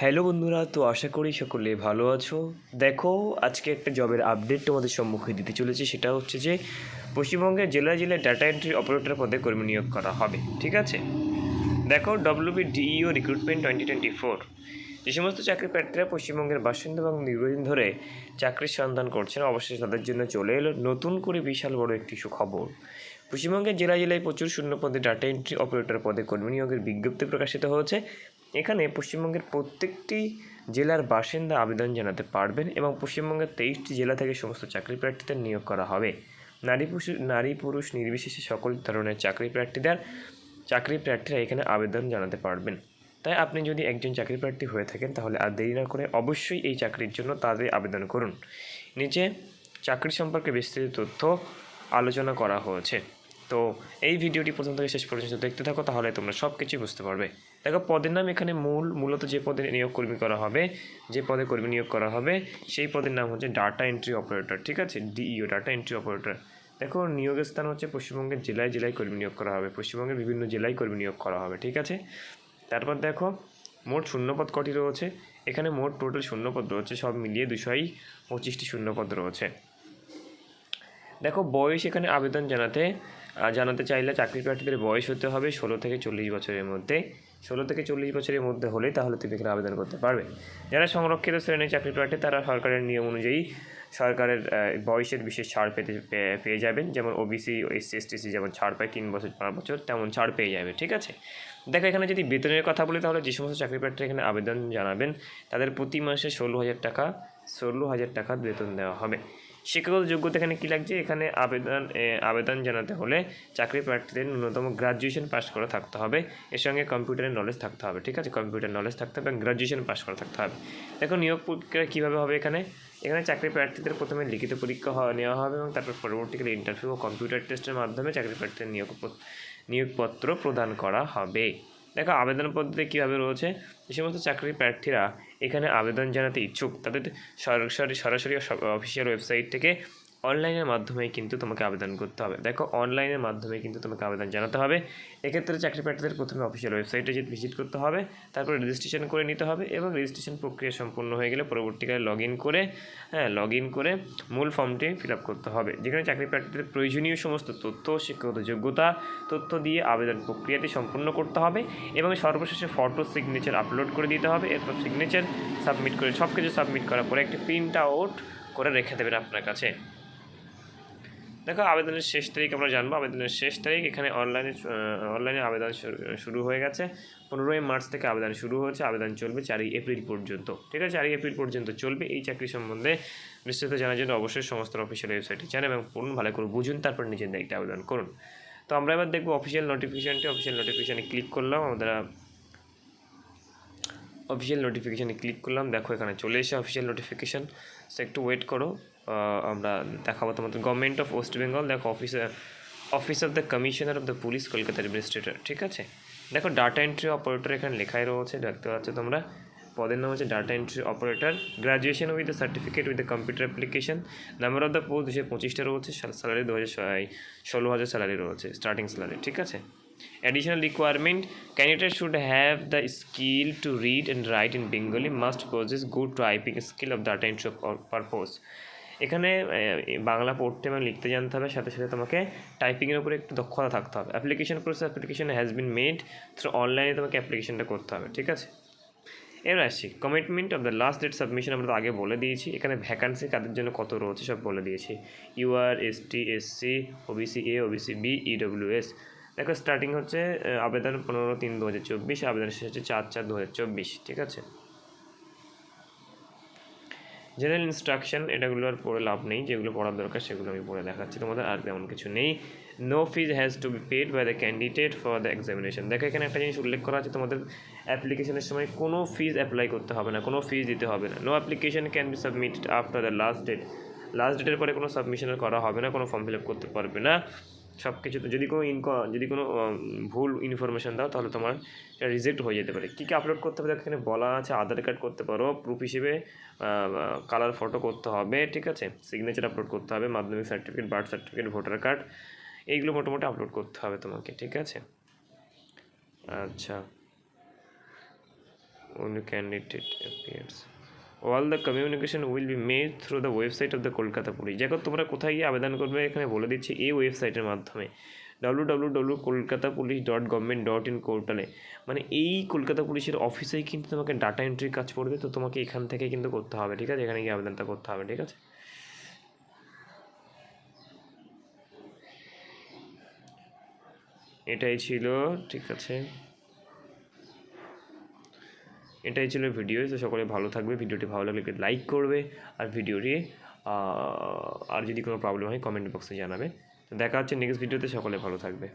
Hello বন্ধুরা, তো আশা করি সকলে ভালো আছো। দেখো, আজকে একটা জবের আপডেট তোমাদের সম্মুখে দিতে চলেছি, সেটা হচ্ছে যে পশ্চিমবঙ্গের জেলা জেলায় ডাটা এন্ট্রি অপারেটর পদে কর্মী নিয়োগ করা হবে, ঠিক আছে? দেখো WB DEO recruitment twenty twenty four যে সমস্ত চাকরি প্রার্থীরা পশ্চিমবঙ্গের বাসিন্দা এবং দীর্ঘদিন ধরে চাকরির সন্ধান করছেন অবশ্যই তাদের জন্য চলে এলো নতুন করে বিশাল বড় একটি সুখবর। পশ্চিমবঙ্গের জেলা জেলায় প্রচুর শূন্য পদে ডাটা এন্ট্রি অপারেটর পদে কর্মী নিয়োগের বিজ্ঞপ্তি প্রকাশিত হয়েছে। এখানে পশ্চিমবঙ্গের প্রত্যেকটি জেলার বাসিন্দা আবেদন জানাতে পারবেন এবং পশ্চিমবঙ্গের তেইশটি জেলা থেকে সমস্ত চাকরি প্রার্থীদের নিয়োগ করা হবে। নারী পুরুষ নারী পুরুষ নির্বিশেষে সকল ধরনের চাকরি প্রার্থীদের, চাকরি প্রার্থীরা এখানে আবেদন জানাতে পারবেন। তাই আপনি যদি একজন চাকরি প্রার্থী হয়ে থাকেন, তাহলে আর দেরি না করে অবশ্যই এই চাকরির জন্য তাদের আবেদন করুন। নিচে চাকরি সম্পর্কে বিস্তৃত তথ্য আলোচনা করা হয়েছে। তো এই ভিডিওটি প্রথম থেকে শেষ পর্যন্ত দেখতে থাকো, তাহলে তোমরা সব কিছুই বুঝতে পারবে। দেখো, পদের নাম এখানে মূল, মূলত যে পদে নিয়োগ কর্মী করা হবে, যে পদে কর্মী নিয়োগ করা হবে, সেই পদের নাম হচ্ছে ডাটা এন্ট্রি অপারেটর, ঠিক আছে? DEO data entry operator. দেখো, নিয়োগের স্থান হচ্ছে পশ্চিমবঙ্গের জেলায় জেলায় কর্মী নিয়োগ করা হবে, পশ্চিমবঙ্গের বিভিন্ন জেলায় কর্মী নিয়োগ করা হবে, ঠিক আছে? তারপর দেখো, মোট শূন্যপদ কটি রয়েছে? এখানে মোট টোটাল শূন্যপদ রয়েছে, সব মিলিয়ে দুশোই পঁচিশটি শূন্যপদ রয়েছে। দেখো, বয়স এখানে আবেদন জানাতে জানাতে চাইলে চাকরি প্রার্থীদের বয়স হতে হবে ষোলো থেকে চল্লিশ বছরের মধ্যে। ষোলো থেকে চল্লিশ বছরের মধ্যে হলে তাহলে তুমি এখানে আবেদন করতে পারবে। যারা সংরক্ষিত শ্রেণির চাকরি প্রার্থী, তারা সরকারের নিয়ম অনুযায়ী সরকারের বয়সের বিশেষ ছাড় পেতে পেয়ে যাবেন। যেমন ওবিসি এসসি এসটিসি যেমন ছাড় পায়, তিন বছর, পাঁচ বছর, তেমন ছাড় পেয়ে যাবে, ঠিক আছে? দেখো, এখানে যদি বেতনের কথা বলি, তাহলে যে সমস্ত চাকরি প্রার্থী এখানে আবেদন জানাবেন, তাদের প্রতি মাসে ষোলো হাজার টাকা, ষোলো হাজার টাকা বেতন দেওয়া হবে। শিক্ষাগত যোগ্যতা এখানে কী লাগছে? এখানে আবেদন আবেদন জানাতে হলে চাকরি প্রার্থীদের ন্যূনতম গ্রাজুয়েশন পাস করা থাকতে হবে। এর সঙ্গে কম্পিউটারের নলেজ থাকতে হবে, ঠিক আছে? কম্পিউটার নলেজ থাকতে হবে গ্রাজুয়েশন পাস করা থাকতে হবে। দেখো, নিয়োগ প্রক্রিয়া কীভাবে হবে এখানে? এখানে চাকরি প্রার্থীদের প্রথমে লিখিত পরীক্ষা নেওয়া হবে এবং তারপর পরবর্তীকালে ইন্টারভিউ ও কম্পিউটার টেস্টের মাধ্যমে চাকরি প্রার্থীদের নিয়োগ নিয়োগপত্র প্রদান করা হবে। দেখো, আবেদন পদ্ধতি কীভাবে রয়েছে? যে সমস্ত চাকরি প্রার্থীরা এখানে আবেদন জানাতে ইচ্ছুক, তাদের সরাসরি সরাসরি অফিসিয়াল ওয়েবসাইট থেকে অনলাইনের মাধ্যমে কিন্তু তোমাকে আবেদন করতে হবে। দেখো, অনলাইনের মাধ্যমে কিন্তু তোমাকে আবেদন জানাতে হবে। এক্ষেত্রে চাকরি প্রার্থীদের প্রথমে অফিসিয়াল ওয়েবসাইটে ভিজিট করতে হবে, তারপরে রেজিস্ট্রেশন করে নিতে হবে এবং রেজিস্ট্রেশন প্রক্রিয়া সম্পূর্ণ হয়ে গেলে পরবর্তীকালে লগ ইন করে হ্যাঁ লগ ইন করে মূল ফর্মটি ফিল আপ করতে হবে। যেখানে চাকরি প্রার্থীদের প্রয়োজনীয় সমস্ত তথ্য, শিক্ষাগত যোগ্যতা, তথ্য দিয়ে আবেদন প্রক্রিয়াটি সম্পূর্ণ করতে হবে এবং সর্বশেষে ফটো সিগনেচার আপলোড করে দিতে হবে। এরপর সিগনেচার সাবমিট করে সব কিছু সাবমিট করার পরে একটি প্রিন্ট আউট করে রেখে দেবেন আপনার কাছে। দেখো, আবেদনের শেষ তারিখ আমরা জানব। আবেদনের শেষ তারিখ এখানে অনলাইনে অনলাইনে আবেদন শুরু- হয়ে গেছে। পনেরোই মার্চ থেকে আবেদন শুরু হয়েছে। আবেদন চলবে চারই এপ্রিল পর্যন্ত। ঠিক আছে? চারই এপ্রিল পর্যন্ত চলবে। এই চাকরি সম্বন্ধে বিস্তারিত জানার জন্য অবশ্যই সমস্ত অফিসিয়াল ওয়েবসাইটে যান এবং পড়ুন, ভালো করে বুঝুন, তারপর নিজের দায়িত্বে আবেদন করুন। তো আমরা এবার দেখব অফিসিয়াল নোটিফিকেশানটি অফিসিয়াল নোটিফিকেশানে ক্লিক করলাম। আমরা অফিসিয়াল নোটিফিকেশানে ক্লিক করলাম। দেখো, এখানে চলে এসে অফিসিয়াল নোটিফিকেশান সো একটু ওয়েট করো। আমরা দেখাবো তোমাদের গভর্নমেন্ট অফ ওয়েস্ট বেঙ্গল দেখো officer office of the commissioner of the police Kolkata administrator ঠিক আছে? দেখো ডাটা এন্ট্রি অপারেটর এখানে লেখাই রয়েছে দেখতে পাচ্ছ তোমরা? পদের নাম হচ্ছে data entry operator graduation with the certificate with the computer application number of the post দুশো পঁচিশটা রয়েছে স্যালারি দু হাজার ষোলো হাজার স্যালারি রয়েছে স্টার্টিং স্যালারি ঠিক আছে? Additional requirement candidate should have the skill to read and write in Bengali, must possess good typing of data entry pur- purpose. এখানে বাংলা পড়তে এবং লিখতে জানতে হবে, সাথে সাথে তোমাকে টাইপিংয়ের উপরে একটু দক্ষতা থাকতে হবে। Application process application has been made through অনলাইনে তোমাকে অ্যাপ্লিকেশনটা করতে হবে, ঠিক আছে? এবার আসছি commitment of the last date submission আমরা তো আগে বলে দিয়েছি, এখানে ভ্যাকান্সি কাদের জন্য কত রয়েছে সব বলে দিয়েছি। UR S T S C OBC A OBC B EW S দেখো স্টার্টিং হচ্ছে আবেদন পনেরো তিন দু হাজার চব্বিশ আবেদন শেষ হচ্ছে চার চার দু হাজার চব্বিশ, ঠিক আছে? জেনারেল ইনস্ট্রাকশন এটাগুলো আর পড়ে লাভ নেই, যেগুলো পড়ার দরকার সেগুলো আমি পড়ে দেখাচ্ছি তোমাদের, আর তেমন কিছু নেই। No fees has to be paid by the candidate for the examination দেখো, এখানে একটা জিনিস উল্লেখ করা আছে তোমাদের অ্যাপ্লিকেশনের সময় কোনো ফিজ অ্যাপ্লাই করতে হবে না, কোনো ফিজ দিতে হবে না। No application can be submitted after the last date last ডেটের পরে কোনো সাবমিশন করা হবে না, কোনো ফর্ম ফিল আপ করতে পারবে না। সব কিছুতে যদি কোনো ইনক যদি কোনো ভুল ইনফরমেশান দাও, তাহলে তোমার এটা রিজেক্ট হয়ে যেতে পারে। কী কী আপলোড করতে হবে? এখানে বলা আছে আধার কার্ড করতে পারো প্রুফ হিসেবে কালার ফটো করতে হবে, ঠিক আছে? সিগনেচার আপলোড করতে হবে, মাধ্যমিক certificate birth certificate voter card এইগুলো মোটামুটি আপলোড করতে হবে তোমাকে, ঠিক আছে? আচ্ছা। When the candidate appears the communication will be be made the website of the Kolkata police দেখো, তোমরা কোথায় গিয়ে আবেদন করবে? এখানে বলে দিচ্ছি এই ওয়েবসাইটের মাধ্যমে। W W W Kolkata police dot government dot in পোর্টালে মানে এই কলকাতা পুলিশের অফিসেই কিন্তু তোমাকে ডাটা এন্ট্রির কাজ পড়বে তো তোমাকে এখান থেকে কিন্তু করতে হবে, ঠিক আছে? এখানে গিয়ে আবেদনটা করতে হবে, ঠিক আছে? এটাই ছিল, ঠিক আছে? এটাই ছিল ভিডিও তো সকলে ভালো থাকবে ভিডিওটি ভালো লাগলে লাইক করবে, আর ভিডিওটি আর যদি কোনো প্রবলেম হয় কমেন্ট বক্সে জানাবে। তো দেখা হচ্ছে নেক্সট ভিডিওতে সকলে ভালো থাকবে।